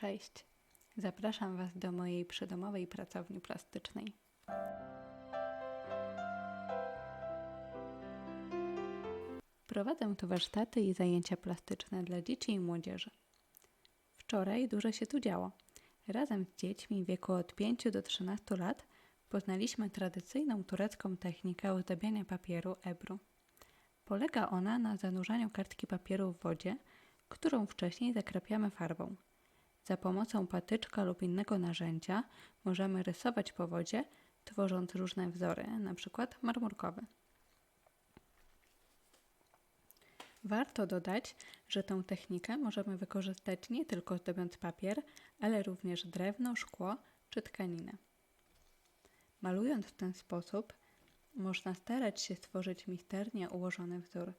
Cześć. Zapraszam Was do mojej przydomowej pracowni plastycznej. Prowadzę tu warsztaty i zajęcia plastyczne dla dzieci i młodzieży. Wczoraj dużo się tu działo. Razem z dziećmi w wieku od 5 do 13 lat poznaliśmy tradycyjną turecką technikę ozdabiania papieru ebru. Polega ona na zanurzaniu kartki papieru w wodzie, którą wcześniej zakrapiamy farbą. Za pomocą patyczka lub innego narzędzia możemy rysować po wodzie, tworząc różne wzory, np. marmurkowy. Warto dodać, że tę technikę możemy wykorzystać nie tylko zdobiąc papier, ale również drewno, szkło czy tkaninę. Malując w ten sposób, można starać się stworzyć misternie ułożony wzór.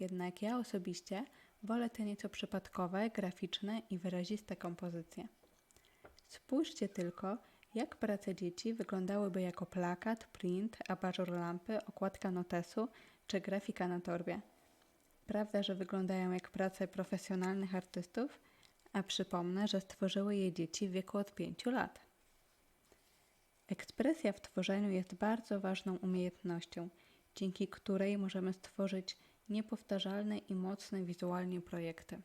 Jednak ja osobiście wolę te nieco przypadkowe, graficzne i wyraziste kompozycje. Spójrzcie tylko, jak prace dzieci wyglądałyby jako plakat, print, abażur lampy, okładka notesu czy grafika na torbie. Prawda, że wyglądają jak prace profesjonalnych artystów? A przypomnę, że stworzyły je dzieci w wieku od 5 lat. Ekspresja w tworzeniu jest bardzo ważną umiejętnością, dzięki której możemy stworzyć niepowtarzalne i mocne wizualnie projekty.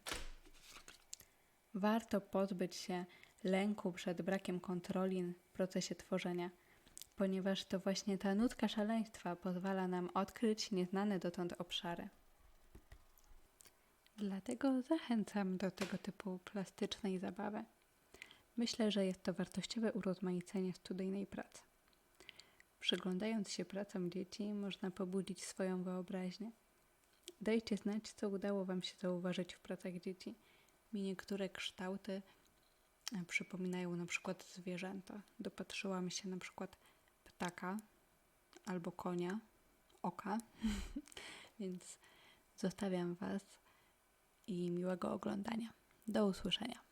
Warto pozbyć się lęku przed brakiem kontroli w procesie tworzenia, ponieważ to właśnie ta nutka szaleństwa pozwala nam odkryć nieznane dotąd obszary. Dlatego zachęcam do tego typu plastycznej zabawy. Myślę, że jest to wartościowe urozmaicenie studyjnej pracy. Przyglądając się pracom dzieci, można pobudzić swoją wyobraźnię. Dajcie znać, co udało Wam się zauważyć w pracach dzieci. Mi niektóre kształty e, przypominają na przykład zwierzęta. Dopatrzyłam się na przykład ptaka albo konia, oka, więc zostawiam Was i miłego oglądania. Do usłyszenia.